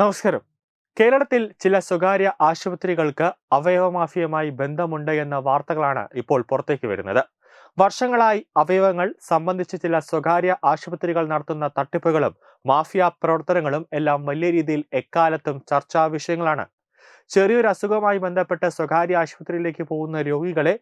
നമസ്കാരം. കേരളത്തിൽ ചില സ്വകാര്യ ആശുപത്രികൾക്ക് അവയവ മാഫിയയുമായി ബന്ധമുണ്ട് എന്ന വാർത്തകളാണ് ഇപ്പോൾ പുറത്തേക്ക് വരുന്നത്. വർഷങ്ങളായി അവയവങ്ങൾ സംബന്ധിച്ച് ചില സ്വകാര്യ ആശുപത്രികൾ നടത്തുന്ന തട്ടിപ്പുകളും മാഫിയ പ്രവർത്തനങ്ങളും എല്ലാം വലിയ രീതിയിൽ എക്കാലത്തും ചർച്ചാ വിഷയങ്ങളാണ്. ചെറിയൊരു അസുഖവുമായി ബന്ധപ്പെട്ട് സ്വകാര്യ ആശുപത്രിയിലേക്ക് പോകുന്ന രോഗികളെ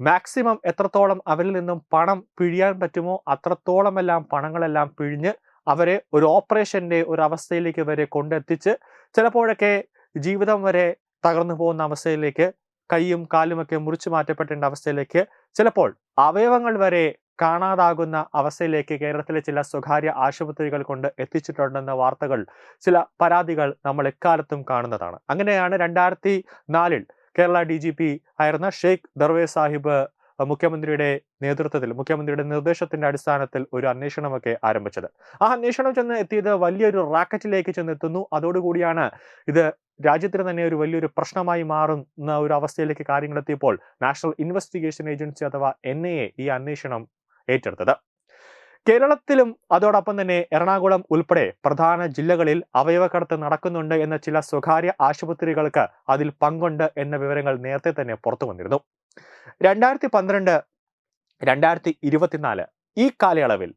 മാക്സിമം എത്രത്തോളം അവരിൽ നിന്നും പണം പിഴിയാൻ പറ്റുമോ അത്രത്തോളമെല്ലാം പണങ്ങളെല്ലാം പിഴിഞ്ഞ് അവരെ ഒരു ഓപ്പറേഷന്റെ ഒരു അവസ്ഥയിലേക്ക് വരെ കൊണ്ടെത്തിച്ച് ചിലപ്പോഴൊക്കെ ജീവിതം വരെ തകർന്നു പോകുന്ന അവസ്ഥയിലേക്ക് കൈയും കാലുമൊക്കെ മുറിച്ചു മാറ്റപ്പെടേണ്ട അവസ്ഥയിലേക്ക് ചിലപ്പോൾ അവയവങ്ങൾ വരെ കാണാതാകുന്ന അവസ്ഥയിലേക്ക് കേരളത്തിലെ ചില സ്വകാര്യ ആശുപത്രികൾ കൊണ്ട് എത്തിച്ചിട്ടുണ്ടെന്ന വാർത്തകൾ ചില പരാതികൾ നമ്മൾ എക്കാലത്തും കാണുന്നതാണ്. അങ്ങനെയാണ് രണ്ടായിരത്തി നാലിൽ കേരള ഡി ജി പി ആയിരുന്ന ഷെയ്ഖ് ദർവേ സാഹിബ് മുഖ്യമന്ത്രിയുടെ നേതൃത്വത്തിൽ മുഖ്യമന്ത്രിയുടെ നിർദ്ദേശത്തിന്റെ അടിസ്ഥാനത്തിൽ ഒരു അന്വേഷണമൊക്കെ ആരംഭിച്ചത്. ആ അന്വേഷണം ചെന്ന് എത്തിയത് വലിയൊരു റാക്കറ്റിലേക്ക് ചെന്നെത്തുന്നു. അതോടുകൂടിയാണ് ഇത് രാജ്യത്തിന് തന്നെ ഒരു വലിയൊരു പ്രശ്നമായി മാറുന്ന ഒരു അവസ്ഥയിലേക്ക് കാര്യങ്ങൾ എത്തിയപ്പോൾ നാഷണൽ ഇൻവെസ്റ്റിഗേഷൻ ഏജൻസി അഥവാ എൻ ഈ അന്വേഷണം ഏറ്റെടുത്തത്. കേരളത്തിലും അതോടൊപ്പം തന്നെ എറണാകുളം ഉൾപ്പെടെ പ്രധാന ജില്ലകളിൽ അവയവക്കടത്ത് നടക്കുന്നുണ്ട് എന്ന ചില സ്വകാര്യ ആശുപത്രികൾക്ക് അതിൽ പങ്കുണ്ട് എന്ന വിവരങ്ങൾ നേരത്തെ തന്നെ പുറത്തു വന്നിരുന്നു. രണ്ടായിരത്തി പന്ത്രണ്ട് രണ്ടായിരത്തി ഇരുപത്തിനാല് ഈ കാലയളവിൽ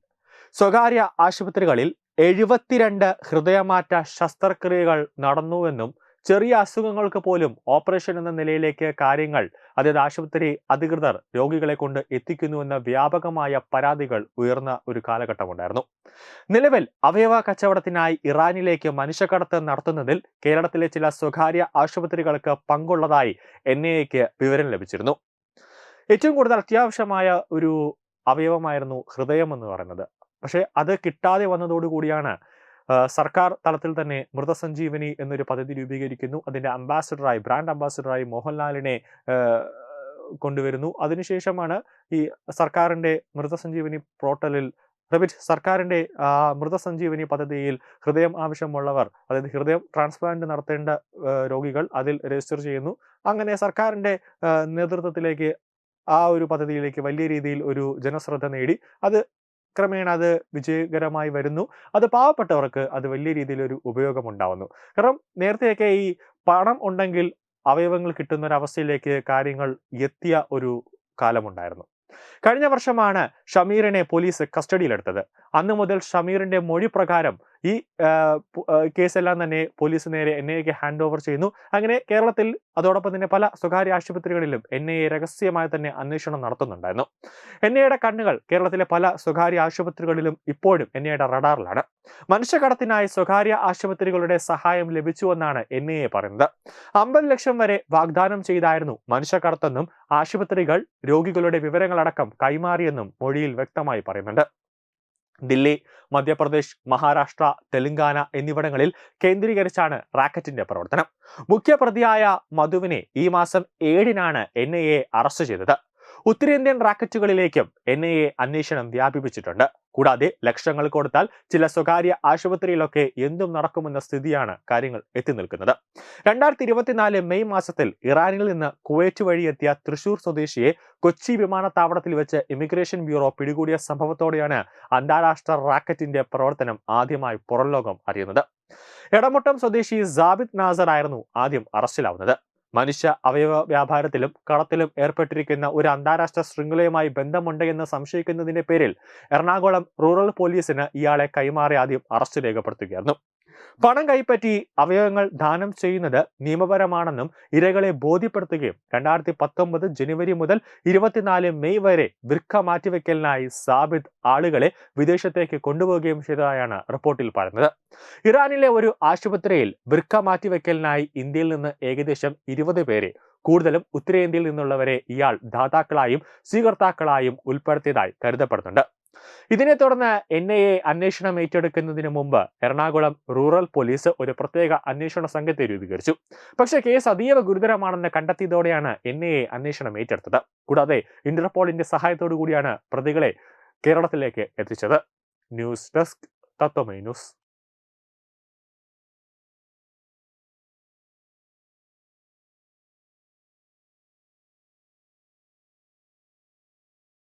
സ്വകാര്യ ആശുപത്രികളിൽ എഴുപത്തിരണ്ട് ഹൃദയമാറ്റ ശസ്ത്രക്രിയകൾ നടന്നുവെന്നും ചെറിയ അസുഖങ്ങൾക്ക് പോലും ഓപ്പറേഷൻ എന്ന നിലയിലേക്ക് കാര്യങ്ങൾ അതായത് ആശുപത്രി അധികൃതർ രോഗികളെ കൊണ്ട് എത്തിക്കുന്നുവെന്ന വ്യാപകമായ പരാതികൾ ഉയർന്ന ഒരു കാലഘട്ടമുണ്ടായിരുന്നു. നിലവിൽ അവയവ കച്ചവടത്തിനായി ഇറാനിലേക്ക് മനുഷ്യക്കടത്ത് നടത്തുന്നതിൽ കേരളത്തിലെ ചില സ്വകാര്യ ആശുപത്രികൾക്ക് പങ്കുള്ളതായി എൻ വിവരം ലഭിച്ചിരുന്നു. ഏറ്റവും കൂടുതൽ അത്യാവശ്യമായ ഒരു അവയവമായിരുന്നു ഹൃദയം എന്ന് പറയുന്നത്. പക്ഷേ അത് കിട്ടാതെ വന്നതോടുകൂടിയാണ് സർക്കാർ തലത്തിൽ തന്നെ മൃതസഞ്ജീവനി എന്നൊരു പദ്ധതി രൂപീകരിക്കുന്നു. അതിന്റെ അംബാസിഡറായി ബ്രാൻഡ് അംബാസിഡറായി മോഹൻലാലിനെ കൊണ്ടുവരുന്നു. അതിനുശേഷമാണ് ഈ സർക്കാരിന്റെ മൃതസഞ്ജീവനി പോർട്ടലിൽ സർക്കാരിന്റെ സർക്കാരിന്റെ മൃതസഞ്ജീവനി പദ്ധതിയിൽ ഹൃദയം ആവശ്യമുള്ളവർ അതായത് ഹൃദയം ട്രാൻസ്പ്ലാന്റ് നടത്തേണ്ട രോഗികൾ അതിൽ രജിസ്റ്റർ ചെയ്യുന്നു. അങ്ങനെ സർക്കാരിന്റെ നേതൃത്വത്തിലേക്ക് ആ ഒരു പദ്ധതിയിലേക്ക് വലിയ രീതിയിൽ ഒരു ജനശ്രദ്ധ നേടി. അത് ക്രമേണ അത് വിജയകരമായി വരുന്നു. അത് പാവപ്പെട്ടവർക്ക് അത് വലിയ രീതിയിലൊരു ഉപയോഗം ഉണ്ടാവുന്നു കാരണം നേരത്തെയൊക്കെ ഈ പണം ഉണ്ടെങ്കിൽ അവയവങ്ങൾ കിട്ടുന്ന ഒരു അവസ്ഥയിലേക്ക് കാര്യങ്ങൾ എത്തിയ ഒരു കാലമുണ്ടായിരുന്നു. കഴിഞ്ഞ വർഷമാണ് ഷമീറിനെ പോലീസ് കസ്റ്റഡിയിലെടുത്തത്. അന്ന് മുതൽ ഷമീറിന്റെ മൊഴി പ്രകാരം ഈ കേസെല്ലാം തന്നെ പോലീസ് നേരെ എൻ ഐ എക്ക് ഹാൻഡ് ഓവർ ചെയ്യുന്നു. അങ്ങനെ കേരളത്തിൽ അതോടൊപ്പം തന്നെ പല സ്വകാര്യ ആശുപത്രികളിലും എൻ ഐ രഹസ്യമായി തന്നെ അന്വേഷണം നടത്തുന്നുണ്ടായിരുന്നു. എൻ ഐയുടെ കണ്ണുകൾ കേരളത്തിലെ പല സ്വകാര്യ ആശുപത്രികളിലും ഇപ്പോഴും എൻ ഐയുടെ റഡാറിലാണ്. മനുഷ്യകടത്തിനായി സ്വകാര്യ ആശുപത്രികളുടെ സഹായം ലഭിച്ചുവെന്നാണ് എൻ ഐ എ പറയുന്നത്. അമ്പത് ലക്ഷം വരെ വാഗ്ദാനം ചെയ്തായിരുന്നു മനുഷ്യകടത്തെന്നും ആശുപത്രികൾ രോഗികളുടെ വിവരങ്ങളടക്കം കൈമാറിയെന്നും മൊഴിയിൽ വ്യക്തമായി പറയുന്നുണ്ട്. ദില്ലി മധ്യപ്രദേശ് മഹാരാഷ്ട്ര തെലങ്കാന എന്നിവിടങ്ങളിൽ കേന്ദ്രീകരിച്ചാണ് റാക്കറ്റിന്റെ പ്രവർത്തനം. മുഖ്യപ്രതിയായ മധുവിനെ ഈ മാസം ഏഴിനാണ് എൻ അറസ്റ്റ് ചെയ്തത്. ഉത്തരേന്ത്യൻ റാക്കറ്റുകളിലേക്കും എൻ ഐ എ അന്വേഷണം വ്യാപിപ്പിച്ചിട്ടുണ്ട്. കൂടാതെ ലക്ഷങ്ങൾ കൊടുത്താൽ ചില സ്വകാര്യ ആശുപത്രിയിലൊക്കെ എന്തും നടക്കുമെന്ന സ്ഥിതിയാണ് കാര്യങ്ങൾ എത്തി നിൽക്കുന്നത്. രണ്ടായിരത്തി ഇരുപത്തിനാല് മെയ് മാസത്തിൽ ഇറാനിൽ നിന്ന് കുവൈറ്റ് വഴി എത്തിയ തൃശൂർ സ്വദേശിയെ കൊച്ചി വിമാനത്താവളത്തിൽ വെച്ച് ഇമിഗ്രേഷൻ ബ്യൂറോ പിടികൂടിയ സംഭവത്തോടെയാണ് അന്താരാഷ്ട്ര റാക്കറ്റിന്റെ പ്രവർത്തനം ആദ്യമായി പുറംലോകം അറിയുന്നത്. എടമുട്ടം സ്വദേശി സാബിദ് നാസർ ആയിരുന്നു ആദ്യം അറസ്റ്റിലാവുന്നത്. മനുഷ്യ അവയവ വ്യാപാരത്തിലും കടത്തിലും ഏർപ്പെട്ടിരിക്കുന്ന ഒരു അന്താരാഷ്ട്ര ശൃംഖലയുമായി ബന്ധമുണ്ട് എന്ന് സംശയിക്കുന്നതിന്റെ പേരിൽ എറണാകുളം റൂറൽ പോലീസിന് ഇയാളെ കൈമാറി ആദ്യം അറസ്റ്റ് രേഖപ്പെടുത്തുകയായിരുന്നു. പണം കൈപ്പറ്റി അവയവങ്ങൾ ദാനം ചെയ്യുന്നത് നിയമപരമാണെന്നും ഇരകളെ ബോധ്യപ്പെടുത്തുകയും രണ്ടായിരത്തി പത്തൊമ്പത് ജനുവരി മുതൽ ഇരുപത്തിനാല് മെയ് വരെ വൃക്ക മാറ്റിവെക്കലിനായി സാബിദ് ആളുകളെ വിദേശത്തേക്ക് കൊണ്ടുപോവുകയും ചെയ്തതായാണ് റിപ്പോർട്ടിൽ പറയുന്നത്. ഇറാനിലെ ഒരു ആശുപത്രിയിൽ വൃക്ക മാറ്റിവെക്കലിനായി ഇന്ത്യയിൽ നിന്ന് ഏകദേശം ഇരുപത് പേരെ കൂടുതലും ഉത്തരേന്ത്യയിൽ നിന്നുള്ളവരെ ഇയാൾ ദാതാക്കളായും സ്വീകർത്താക്കളായും ഉൾപ്പെടുത്തിയതായി കരുതപ്പെടുന്നുണ്ട്. ഇതിനെ തുടർന്ന് എൻ ഐ എ അന്വേഷണം ഏറ്റെടുക്കുന്നതിന് മുമ്പ് എറണാകുളം റൂറൽ പോലീസ് ഒരു പ്രത്യേക അന്വേഷണ സംഘത്തെ രൂപീകരിച്ചു. പക്ഷേ കേസ് അതീവ ഗുരുതരമാണെന്ന് കണ്ടെത്തിയതോടെയാണ് എൻ ഐ എ അന്വേഷണം ഏറ്റെടുത്തത്. കൂടാതെ ഇന്റർപോളിന്റെ സഹായത്തോടു കൂടിയാണ് പ്രതികളെ കേരളത്തിലേക്ക് എത്തിച്ചത്. News desk Tatvamayi news.